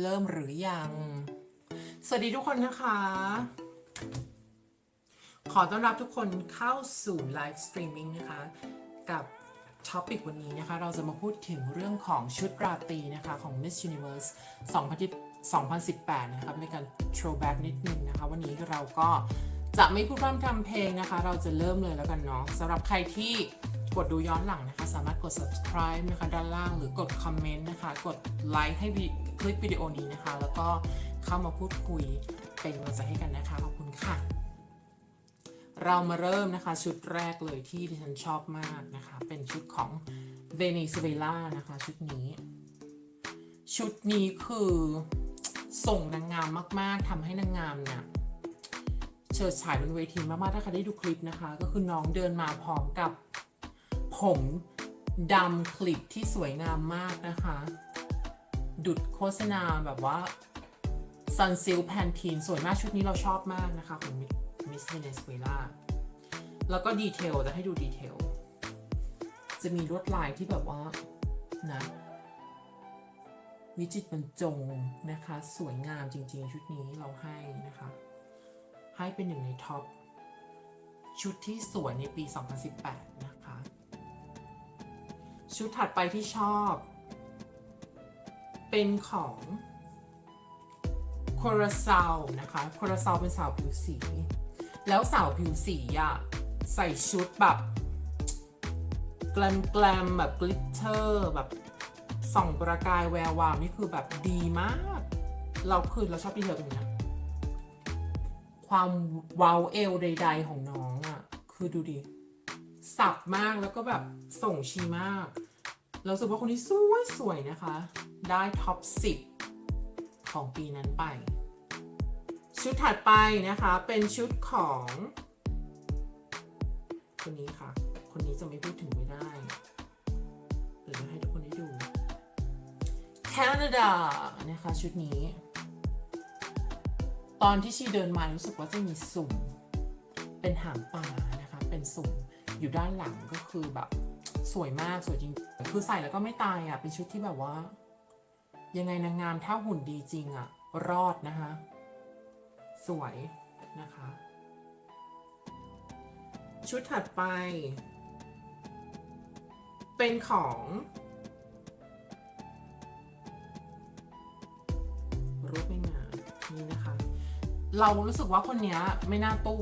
เริ่มหรือยัง สวัสดีทุกคนนะคะ ขอต้อนรับทุกคนเข้าสู่ไลฟ์สตรีมมิ่งนะคะ กับท็อปิกวันนี้นะคะ เราจะมาพูดถึงเรื่องของชุดราตรีนะคะ ของ Miss Universe 2018 นะครับในการ throwback นิดนึงนะคะ วันนี้เราก็จะไม่พูดพร่ำทำเพลงนะคะ เราจะเริ่มเลยแล้วกันเนาะสำหรับใครที่ กดดูย้อนหลังนะคะ สามารถกด subscribe นะคะด้านล่างหรือกดคอมเมนต์นะคะ กดไลค์ให้คลิปวิดีโอนี้นะคะ แล้วก็เข้ามาพูดคุยเป็นกำลังใจให้กันนะคะ ขอบคุณค่ะ เรามาเริ่มนะคะชุดแรกเลยที่ดิฉันชอบมากนะคะ เป็นชุดของเวเนซุเอลานะคะชุดนี้ ชุดนี้คือส่งนางงามมาก ๆทำให้นางงามเนี่ยเฉิดฉายบนเวทีมากๆถ้าใครได้ดูคลิปนะคะ ก็คือน้องเดินมาพร้อมกับ ผมดำคลิปที่สวยงามมากนะคะ ดุดโฆษณาแบบว่าซันซิลแพนทีนสวยมากชุดนี้เราชอบมากนะคะของมิสเนซุเอลาแล้วก็ดีเทลจะให้ดูดีเทล จะมีลวดลายที่แบบว่านะ วิจิตรบรรจงนะคะ สวยงามจริงๆ ชุดนี้เราให้นะคะ ให้เป็นหนึ่งในท็อป ชุดที่สวยในปี 2018 นะคะ ชุดถัดไปที่ชอบ เป็นของโคราซาวนะคะโคราซาวเป็นสาวผิวสี แล้วสาวผิวสีอะใส่ชุดแบบแกลมแกลมแบบกลิตเตอร์แบบส่องประกายแวววาวนี่คือแบบดีมาก เราคือเราชอบดีเทลตรงเนี้ยความวาวเอวใด ๆ ของน้องอะคือดูดิ สับมากแล้วก็แบบส่งชีมาก เราสึกว่าคนนี้สวยสวยๆนะคะ ได้ท็อป 10 ของปีนั้นไป ชุดถัดไปนะคะเป็นชุดของคนนี้ค่ะ คนนี้จะไม่พูดถึงไม่ได้เดี๋ยวจะให้ทุกคนได้ดู แคนาดานะคะชุดนี้ ตอนที่ชีเดินมารู้สึกว่าจะมีสุ่ม เป็นหางปลานะคะ เป็นสุ่ม อยู่ด้านหลังก็คือแบบ สวยมากสวยจริงคือใส่แล้วก็ไม่ตายอะ เป็นชุดที่แบบว่า ยังไงนางงามถ้าหุ่นดีจริงอะ รอดนะคะ สวยนะคะ ชุดถัดไป เป็นของรูปไม่งามนี่นะคะ เรารู้สึกว่าคนนี้ไม่น่าตู้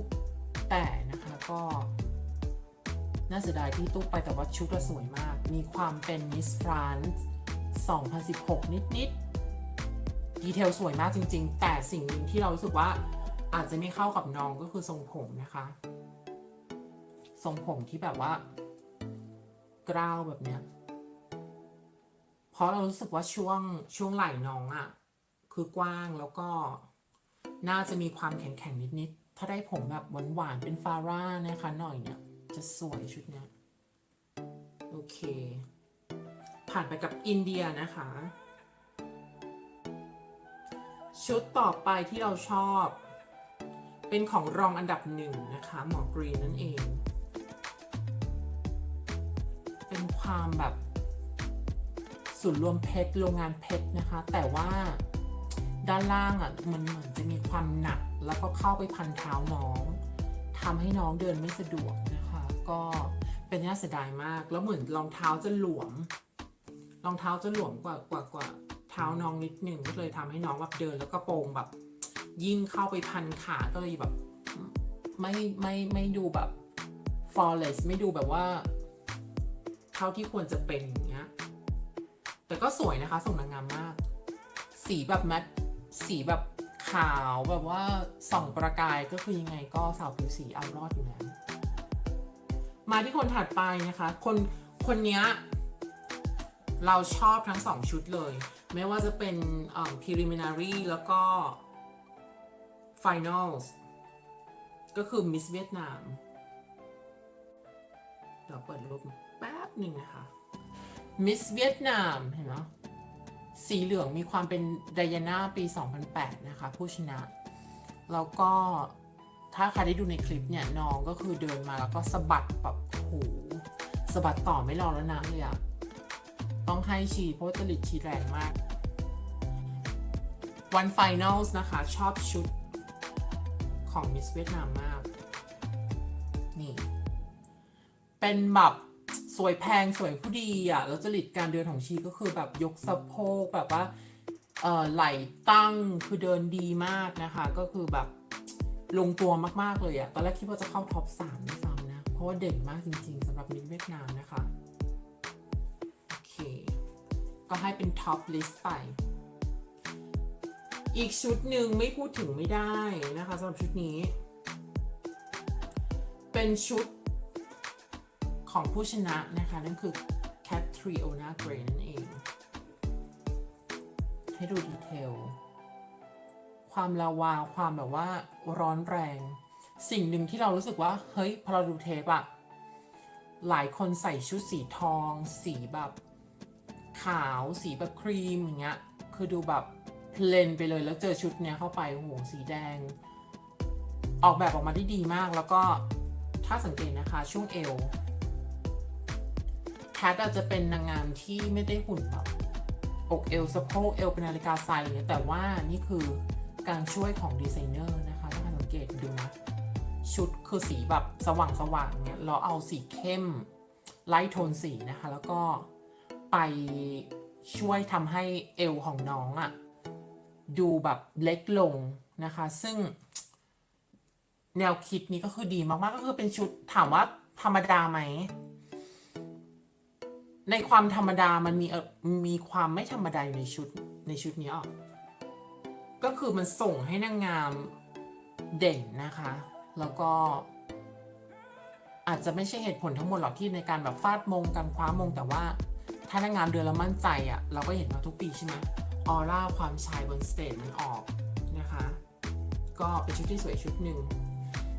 แต่นะคะก็ น่าเสียดายที่ตู้ไปแต่ว่าชุดสวยมาก มีความเป็นมิสฟรานซ์2016 นิดๆ ดีเทลสวยมากจริง ๆ แต่สิ่งหนึ่งที่เรารู้สึกว่าอาจจะไม่เข้ากับน้องก็คือทรงผมนะคะ ทรงผมที่แบบว่า กล้าวแบบเนี้ย เพราะเรารู้สึกว่าช่วงช่วงไหล่น้องอะ่ะ คือกว้างแล้วก็น่าจะมีความแข็งๆนิดๆ ถ้าได้ผมแบบหวานๆ เป็นฟาร่านะคะหน่อยเนี่ย จะสวยชุดนี้โอเค ผ่านไปกับอินเดียนะคะ ชุดต่อไปที่เราชอบ เป็นของรองอันดับหนึ่งนะคะ หมอกรีนนั่นเอง เป็นความแบบศูนย์รวมเพชรโรงงานเพชรนะคะ แต่ว่าด้านล่างอะมันเหมือนจะมีความหนัก แล้วก็เข้าไปพันเท้าน้องทำให้น้องเดินไม่สะดวกนะ ก็เป็นน่าเสียดายมาก แล้วเหมือนรองเท้าจะหลวม รองเท้าจะหลวมกว่ากว่ากว่าเท้าน้องนิดหนึ่งก็เลยทำให้น้องแบบเดิน แล้วก็โปงแบบ ยิ่งเข้าไปพันขาก็เลยแบบ ไม่ไม่ไม่ดูแบบ flawless ไม่ดูแบบว่า เท่าที่ควรจะเป็นอย่างเงี้ย แต่ก็สวยนะคะส่งนางงามมาก สีแบบแมทสีแบบขาวแบบว่าส่องประกายก็คือยังไงก็สาวผิวสีเอารอดอยู่แล้ว มาที่คนถัดไปนะคะ คนคนนี้เราชอบทั้งสองชุดเลย ไม่ว่าจะเป็น preliminary แล้วก็ finals ก็คือ Miss เวียดนามเดี๋ยวเปิดรูปแป๊บหนึ่งนะคะ Miss เวียดนามเห็นไหมสีเหลืองมีความเป็นไดอาน่าปี 2008 นะคะ ผู้ชนะ แล้วก็ ถ้าใครได้ดูในคลิปเนี่ยน้องก็คือเดินมาแล้วก็สะบัดแบบโอ้โหสะบัดต่อไม่รอแล้วนะเลยอะต้องให้ชีเพราะจริตชีแรงมาก วัน Finals นะคะ ชอบชุดของ Miss เวียดนามมาก นี่ เป็นแบบสวยแพงสวยผู้ดีอะ แล้วจริตการเดินของชีก็คือแบบยกสะโพกแบบว่า เอ่อไหล่ตั้งคือเดินดีมากนะคะ ก็คือแบบ ลงตัวมากๆเลยอะตอนแรกคิดว่าจะเข้าท็อป3ด้วยซ้ำนะ เพราะว่าเด่นมากจริงๆสำหรับมิสเวียดนามนะคะ โอเค ก็ให้เป็นท็อปลิสต์ไป อีกชุดหนึ่งไม่พูดถึงไม่ได้นะคะสำหรับชุดนี้ เป็นชุดของผู้ชนะนะคะ นั่นคือ Catriona Gray นั่นเอง ให้ดูดีเทล ความลาวาความแบบว่าร้อนแรง สิ่งหนึ่งที่เรารู้สึกว่า เฮ้ยพอเราดูเทปอะหลายคนใส่ชุดสีทอง สีแบบขาวสีแบบครีมอย่างเงี้ยคือดูแบบเพลนไปเลยแล้วเจอชุดเนี้ยเข้าไปโอ้โหสีแดง ออกแบบออกมาได้ดีมากแล้วก็ถ้าสังเกตนะคะช่วงเอวแคทอาจจะเป็นนางงามที่ไม่ได้หุ่นแบบอกเอวสะโพกเอวเป็นนาฬิกาทรายอะไรเงี้ยแต่ว่านี่คือ การช่วยของดีไซเนอร์นะคะถ้าสังเกตดูนะชุดคือสีแบบสว่างสว่างๆเนี่ยเราเอาสีเข้มไลท์โทนสีนะคะ แล้วก็ไปช่วยทำให้เอวของน้องอะ่ะดูแบบเล็กลงนะคะ ซึ่งแนวคิดนี้ก็คือดีมากๆ ก็คือเป็นชุดถามว่าธรรมดาไหม ในความธรรมดามันมีมีความไม่ธรรมดาอยู่ในชุดในชุดนี้อะก็ ก็คือมันส่งให้นางงามเด่นนะคะ แล้วก็ อาจจะไม่ใช่เหตุผลทั้งหมดหรอกที่ในการแบบฟาดมงการคว้ามงแต่ว่า ถ้านางงามเดินล้วมั่นใจอะ เราก็เห็นมาทุกปีใช่ไหมออร่าความชายบนสเตจมันออกนะคะ ก็เป็นชุดที่สวยชุดหนึ่ง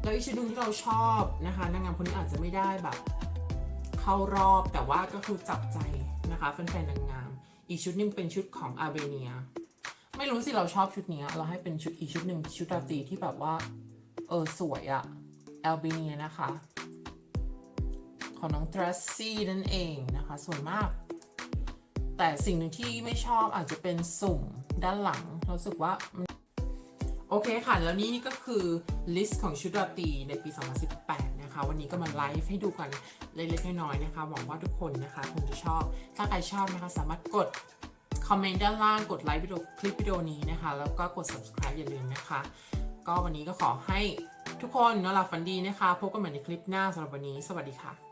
แล้วอีกชุดหนึ่งที่เราชอบนะคะนางงามคนนี้อาจจะไม่ได้แบบ เข้ารอบแต่ว่าก็คือจับใจนะคะแฟนๆนางงาม อีกชุดหนึงเป็นชุดของอาร์เบเนีย ไม่รู้สิเราชอบชุดนี้เราให้เป็นชุดอีกชุดหนึ่งชุดราตรีที่แบบว่า เออสวยอะแอลเบเนียนะคะ ของน้องทรัสซี่นั่นเองนะคะ สวยมาก แต่สิ่งหนึ่งที่ไม่ชอบอาจจะเป็นสุ่มด้านหลังเรารู้สึกว่าโอเคค่ะ แล้วนี่ก็คือลิสต์ของชุดราตรีในปี 2018 นะคะ วันนี้ก็มาไลฟ์ให้ดูกันเล็กๆน้อยๆนะคะ หวังว่าทุกคนนะคะคงจะชอบ ถ้าใครชอบนะคะ สามารถกด อมเมนต์ด้านล่างกดไลค์วิดีโอคลิปวิดีโอนี้นะคะ แล้วก็กด subscribe อย่าลืมนะคะ ก็วันนี้ก็ขอให้ทุกคนนอนหลับฝันดีนะคะ พบกันใหม่ในคลิปหน้าสำหรับวันนี้ สวัสดีค่ะ